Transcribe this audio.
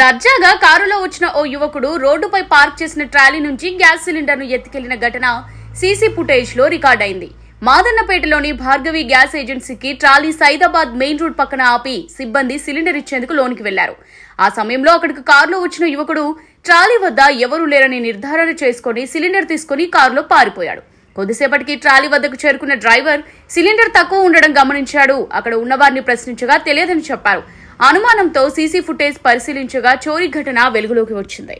దర్జాగా కారులో వచ్చిన ఓ యువకుడు రోడ్డుపై పార్క్ చేసిన ట్రాలీ నుంచి గ్యాస్ సిలిండర్ను ఎత్తుకెళ్ళిన ఘటన సీసీ ఫుటేజ్లో రికార్డైంది. మాదన్నపేటలోని భార్గవి గ్యాస్ ఏజెన్సీకి ట్రాలీ సైదాబాద్ మెయిన్ రోడ్ పక్కన ఆపి సిబ్బంది సిలిండర్ ఇచ్చేందుకు లోనికి వెళ్ళారు. ఆ సమయంలో అక్కడికి కారులో వచ్చిన యువకుడు ట్రాలీ వద్ద ఎవరూ లేరని నిర్ధారణ చేసుకుని సిలిండర్ తీసుకుని కారులో పారిపోయాడు. కొద్దిసేపటికి ట్రాలీ వద్దకు చేరుకున్న డ్రైవర్ సిలిండర్ తక్కువ ఉండడం గమనించాడు. అక్కడ ఉన్నవారిని ప్రశ్నించగా తెలియదని చెప్పారు. అనుమానంతో సీసీ ఫుటేజ్ పరిశీలించగా చోరీ ఘటన వెలుగులోకి వచ్చింది.